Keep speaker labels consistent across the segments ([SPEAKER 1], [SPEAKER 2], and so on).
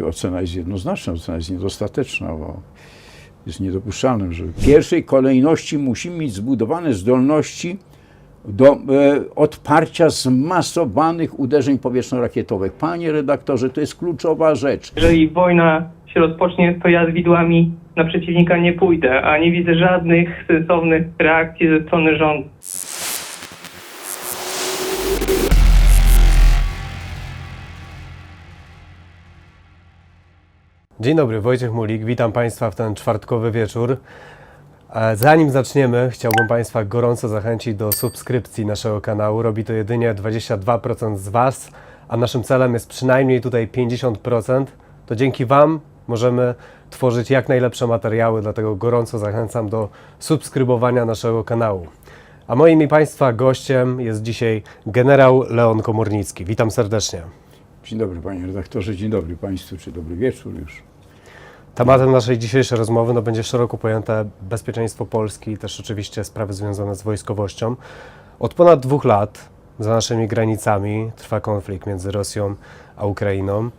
[SPEAKER 1] Ocena jest jednoznaczna, ocena jest niedostateczna, bo jest niedopuszczalne, że w pierwszej kolejności musimy mieć zbudowane zdolności do e, odparcia zmasowanych uderzeń powietrzno-rakietowych. Panie redaktorze, to jest kluczowa rzecz.
[SPEAKER 2] Jeżeli wojna się rozpocznie, to ja z widłami na przeciwnika nie pójdę, a nie widzę żadnych sensownych reakcji ze strony rządu.
[SPEAKER 3] Dzień dobry, Wojciech Mulik. Witam Państwa w ten czwartkowy wieczór. E, Zanim zaczniemy, chciałbym Państwa gorąco zachęcić do subskrypcji naszego kanału. Robi to jedynie 22% z Was, a naszym celem jest przynajmniej tutaj 50%. To dzięki Wam możemy tworzyć jak najlepsze materiały, dlatego gorąco zachęcam do subskrybowania naszego kanału. A moim i Państwa gościem jest dzisiaj generał Leon Komornicki. Witam serdecznie.
[SPEAKER 1] Dzień dobry panie redaktorze, dzień dobry państwu, czy dobry wieczór już.
[SPEAKER 3] Tematem naszej dzisiejszej rozmowy no, będzie szeroko pojęte bezpieczeństwo Polski i też oczywiście sprawy związane z wojskowością. Od ponad dwóch lat za naszymi granicami trwa konflikt między Rosją a Ukrainą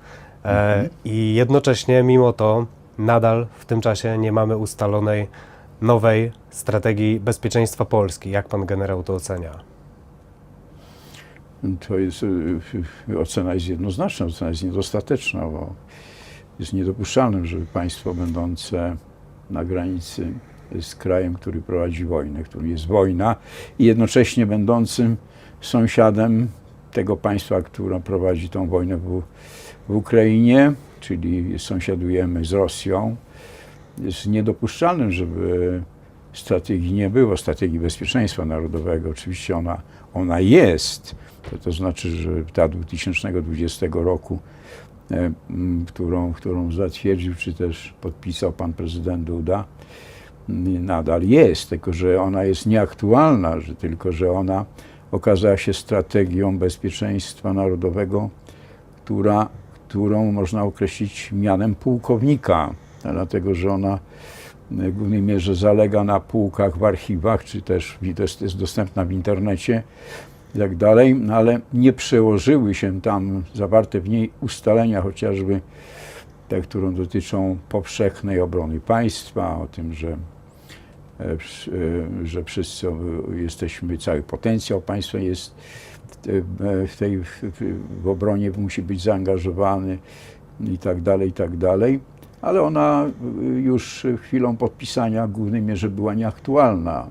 [SPEAKER 3] e, i jednocześnie mimo to nadal w tym czasie nie mamy ustalonej nowej strategii bezpieczeństwa Polski. Jak pan generał to ocenia?
[SPEAKER 1] To jest, y, ocena jest jednoznaczna, ocena jest niedostateczna, bo jest niedopuszczalne, żeby państwo będące na granicy z krajem, który prowadzi wojnę, którym jest wojna i jednocześnie będącym sąsiadem tego państwa, które prowadzi tą wojnę w, w Ukrainie, czyli sąsiadujemy z Rosją, jest niedopuszczalnym, żeby strategii nie było, strategii bezpieczeństwa narodowego. Oczywiście ona, ona jest, to, to znaczy, że ta 2020 roku, którą, którą zatwierdził, czy też podpisał pan prezydent Duda, nadal jest, tylko że ona jest nieaktualna, że tylko że ona okazała się strategią bezpieczeństwa narodowego, która, którą można określić mianem pułkownika, dlatego że ona w głównej mierze zalega na półkach w archiwach, czy też jest dostępna w internecie i tak dalej, ale nie przełożyły się tam zawarte w niej ustalenia, chociażby te, które dotyczą powszechnej obrony państwa, o tym, że, e, e, że wszyscy e, jesteśmy, cały potencjał państwa jest w- w tej w, obronie musi być zaangażowany i tak dalej, i tak dalej ale ona już chwilą podpisania w głównej mierze była nieaktualna.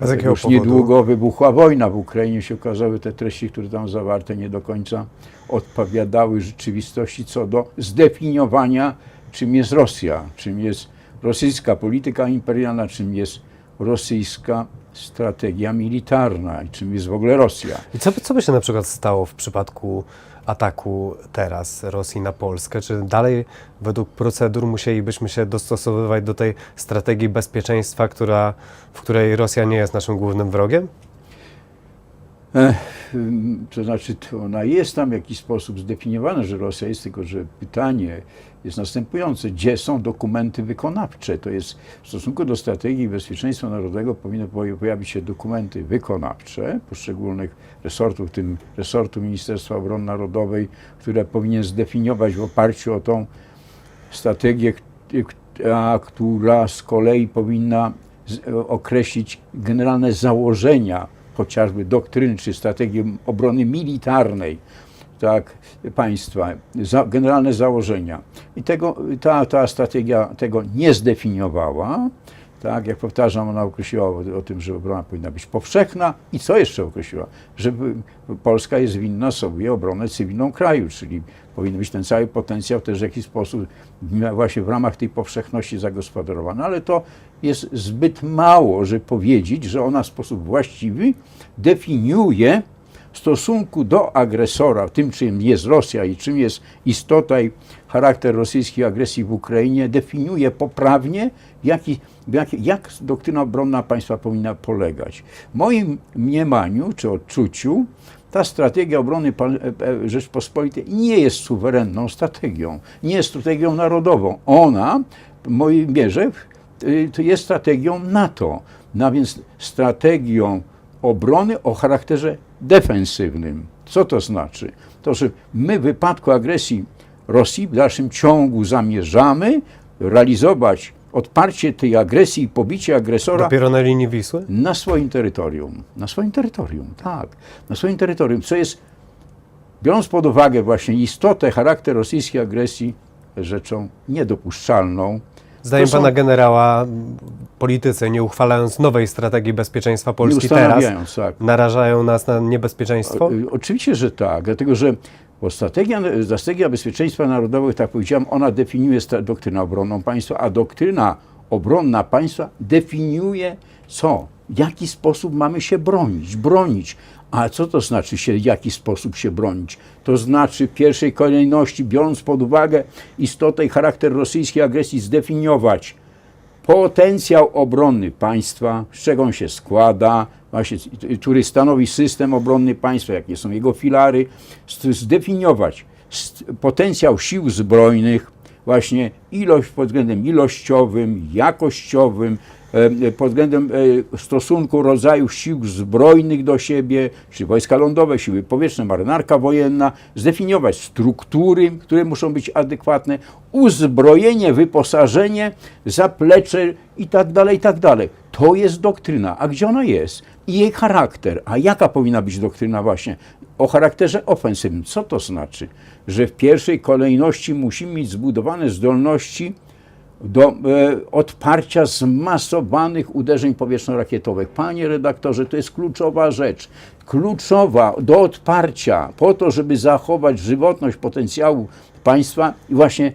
[SPEAKER 3] A z jakiego
[SPEAKER 1] już
[SPEAKER 3] powodu?
[SPEAKER 1] niedługo wybuchła wojna w Ukrainie, się okazały te treści, które tam zawarte nie do końca odpowiadały rzeczywistości co do zdefiniowania, czym jest Rosja, czym jest rosyjska polityka imperialna, czym jest rosyjska strategia militarna i czym jest w ogóle Rosja.
[SPEAKER 3] I co, co by się na przykład stało w przypadku ataku teraz Rosji na Polskę? Czy dalej według procedur musielibyśmy się dostosowywać do tej strategii bezpieczeństwa, która, w której Rosja nie jest naszym głównym wrogiem?
[SPEAKER 1] To znaczy, to ona jest tam w jakiś sposób zdefiniowana, że Rosja jest, tylko że pytanie jest następujące. Gdzie są dokumenty wykonawcze? To jest w stosunku do strategii bezpieczeństwa narodowego powinny poja- pojawić się dokumenty wykonawcze poszczególnych resortów, w tym resortu Ministerstwa Obrony Narodowej, które powinien zdefiniować w oparciu o tą strategię, a która z kolei powinna określić generalne założenia, chociażby doktryny czy strategii obrony militarnej tak, państwa, za, generalne założenia. I tego, ta, ta strategia tego nie zdefiniowała. Tak, jak powtarzam, ona określiła o, o tym, że obrona powinna być powszechna i co jeszcze określiła? Że Polska jest winna sobie obronę cywilną kraju, czyli powinien być ten cały potencjał też w jakiś sposób właśnie w ramach tej powszechności zagospodarowany. Ale to jest zbyt mało, żeby powiedzieć, że ona w sposób właściwy definiuje stosunku do agresora, tym czym jest Rosja i czym jest istota i charakter rosyjskiej agresji w Ukrainie, definiuje poprawnie, jaki, jak, jak doktryna obronna państwa powinna polegać. W moim mniemaniu czy odczuciu ta strategia obrony e, e, Rzeczpospolitej nie jest suwerenną strategią, nie jest strategią narodową. Ona w mojej mierze to jest strategią NATO, no więc strategią obrony o charakterze defensywnym. Co to znaczy? To, że my w wypadku agresji Rosji w dalszym ciągu zamierzamy realizować odparcie tej agresji i pobicie agresora
[SPEAKER 3] Dopiero na linii Wisły?
[SPEAKER 1] na swoim terytorium. Na swoim terytorium, tak. Na swoim terytorium, co jest, biorąc pod uwagę właśnie istotę, charakter rosyjskiej agresji, rzeczą niedopuszczalną.
[SPEAKER 3] Zdaniem pana generała, politycy, nie uchwalając nowej strategii bezpieczeństwa Polski teraz,
[SPEAKER 1] tak.
[SPEAKER 3] narażają nas na niebezpieczeństwo?
[SPEAKER 1] Y, Oczywiście, że tak, dlatego że bo strategia, strategia bezpieczeństwa narodowego, tak powiedziałem, ona definiuje doktrynę obronną państwa, a doktryna obronna państwa definiuje co? W jaki sposób mamy się bronić, bronić. A co to znaczy się, w jaki sposób się bronić? To znaczy w pierwszej kolejności, biorąc pod uwagę istotę i charakter rosyjskiej agresji, zdefiniować potencjał obronny państwa, z czego on się składa, właśnie, który stanowi system obronny państwa, jakie są jego filary, zdefiniować potencjał sił zbrojnych, właśnie ilość pod względem ilościowym, jakościowym, pod względem e, stosunku rodzajów sił zbrojnych do siebie, czyli wojska lądowe, siły powietrzne, marynarka wojenna, zdefiniować struktury, które muszą być adekwatne, uzbrojenie, wyposażenie, zaplecze i tak dalej, i tak dalej. To jest doktryna. A gdzie ona jest? I jej charakter. A jaka powinna być doktryna właśnie? O charakterze ofensywnym. Co to znaczy? Że w pierwszej kolejności musimy mieć zbudowane zdolności do e, odparcia zmasowanych uderzeń powietrzno-rakietowych. Panie redaktorze, to jest kluczowa rzecz. Kluczowa do odparcia po to, żeby zachować żywotność potencjału państwa i właśnie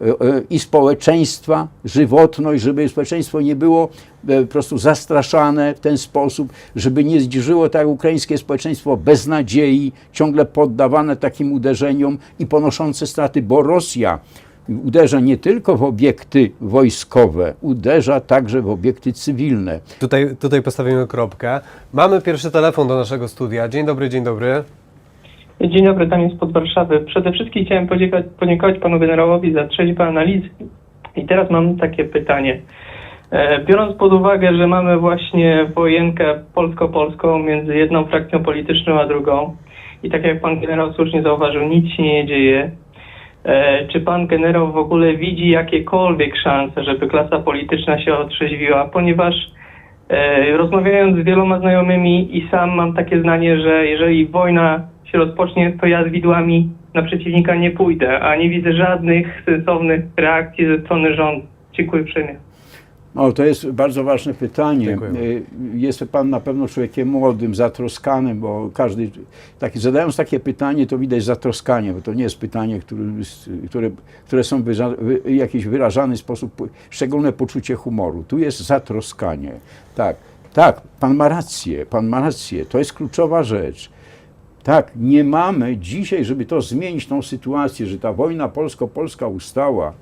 [SPEAKER 1] e, e, i społeczeństwa, żywotność, żeby społeczeństwo nie było po prostu zastraszane w ten sposób, żeby nie zdzierzyło tak ukraińskie społeczeństwo bez nadziei, ciągle poddawane takim uderzeniom i ponoszące straty, bo Rosja uderza nie tylko w obiekty wojskowe, uderza także w obiekty cywilne.
[SPEAKER 3] Tutaj, tutaj postawimy kropkę. Mamy pierwszy telefon do naszego studia. Dzień dobry, dzień dobry.
[SPEAKER 2] Dzień dobry, tam jest pod Warszawy. Przede wszystkim chciałem podziękować, podziękować panu generałowi za trzeźwe analizy. I teraz mam takie pytanie. E, Biorąc pod uwagę, że mamy właśnie wojenkę polsko-polską między jedną frakcją polityczną a drugą i tak jak pan generał słusznie zauważył, nic się nie dzieje. E, Czy pan generał w ogóle widzi jakiekolwiek szanse, żeby klasa polityczna się otrzeźwiła? Ponieważ E, Rozmawiając z wieloma znajomymi i sam mam takie zdanie, że jeżeli wojna się rozpocznie, to ja z widłami na przeciwnika nie pójdę, a nie widzę żadnych sensownych reakcji ze strony rządu. Dziękuję uprzejmie.
[SPEAKER 1] No, to jest bardzo ważne pytanie.
[SPEAKER 3] Dziękujemy.
[SPEAKER 1] Y, Jest pan na pewno człowiekiem młodym, zatroskanym, bo każdy, taki, zadając takie pytanie, to widać zatroskanie, bo to nie jest pytanie, które, które, które są wy, jakiś wyrażany sposób, po- szczególne poczucie humoru. Tu jest zatroskanie. Tak, tak, pan ma rację, pan ma rację, to jest kluczowa rzecz. Tak, nie mamy dzisiaj, żeby to zmienić tą sytuację, że ta wojna polsko-polska ustała,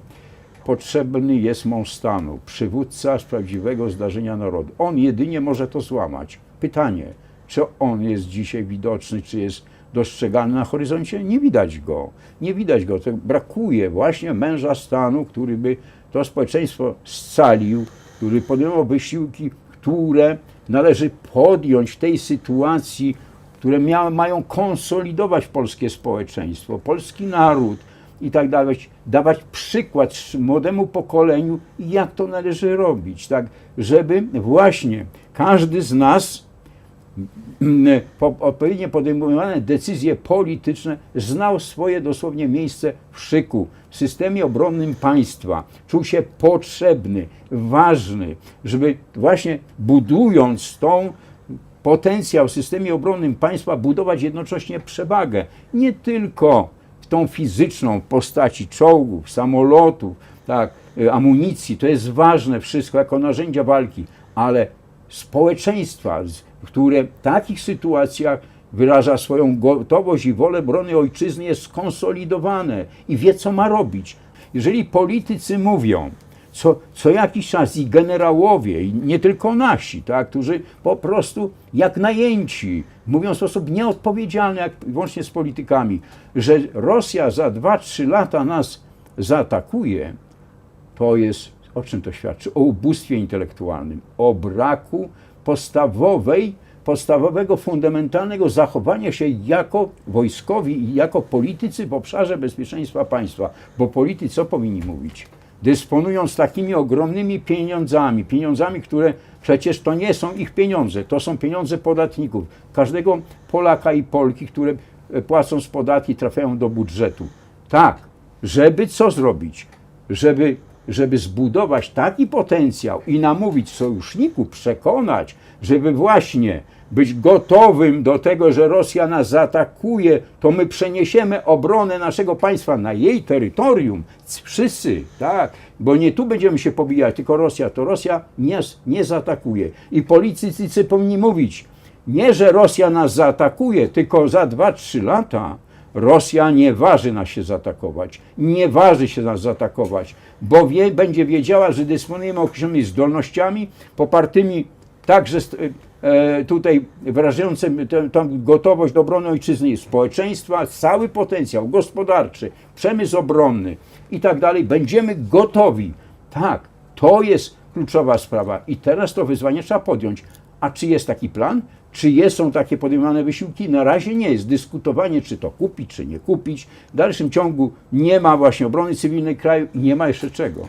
[SPEAKER 1] potrzebny jest mąż stanu, przywódca z prawdziwego zdarzenia narodu. On jedynie może to złamać. Pytanie, czy on jest dzisiaj widoczny, czy jest dostrzegany na horyzoncie? Nie widać go. Nie widać go. To brakuje właśnie męża stanu, który by to społeczeństwo scalił, który podejmował wysiłki, które należy podjąć w tej sytuacji, które mia, mają konsolidować polskie społeczeństwo, polski naród i tak dalej, dawać przykład młodemu pokoleniu, jak to należy robić, tak, żeby właśnie każdy z nas mm, po, odpowiednio podejmowane decyzje polityczne znał swoje dosłownie miejsce w szyku, w systemie obronnym państwa, czuł się potrzebny, ważny, żeby właśnie budując tą potencjał w systemie obronnym państwa budować jednocześnie przewagę. Nie tylko tą fizyczną w postaci czołgów, samolotów, tak, y, amunicji, to jest ważne wszystko jako narzędzia walki, ale społeczeństwa, które w takich sytuacjach wyraża swoją gotowość i wolę brony ojczyzny, jest skonsolidowane i wie, co ma robić. Jeżeli politycy mówią, co, co jakiś czas i generałowie, i nie tylko nasi, tak, którzy po prostu jak najęci mówią w sposób nieodpowiedzialny, jak łącznie z politykami, że Rosja za 2-3 lata nas zaatakuje, to jest, o czym to świadczy? O ubóstwie intelektualnym, o braku podstawowej podstawowego, fundamentalnego zachowania się jako wojskowi i jako politycy w obszarze bezpieczeństwa państwa. Bo politycy co powinni mówić? Dysponując takimi ogromnymi pieniądzami, pieniądzami, które przecież to nie są ich pieniądze, to są pieniądze podatników, każdego Polaka i Polki, które e, płacąc podatki trafiają do budżetu. Tak, żeby co zrobić? Żeby, żeby zbudować taki potencjał i namówić sojuszników, przekonać, żeby właśnie być gotowym do tego, że Rosja nas zaatakuje, to my przeniesiemy obronę naszego państwa na jej terytorium. Wszyscy, tak, bo nie tu będziemy się pobijać, tylko Rosja, to Rosja nas nie zaatakuje. I politycy powinni mówić, nie, że Rosja nas zaatakuje, tylko za 2-3 lata Rosja nie waży nas się zaatakować, nie waży się nas zaatakować, bo wie, będzie wiedziała, że dysponujemy określonymi zdolnościami popartymi także e, tutaj wyrażającym tę gotowość do obrony ojczyzny społeczeństwa, cały potencjał gospodarczy, przemysł obronny i tak dalej, będziemy gotowi. Tak, to jest kluczowa sprawa i teraz to wyzwanie trzeba podjąć. A czy jest taki plan? Czy są takie podejmowane wysiłki? Na razie nie jest. Dyskutowanie, czy to kupić, czy nie kupić. W dalszym ciągu nie ma właśnie obrony cywilnej kraju i nie ma jeszcze czego.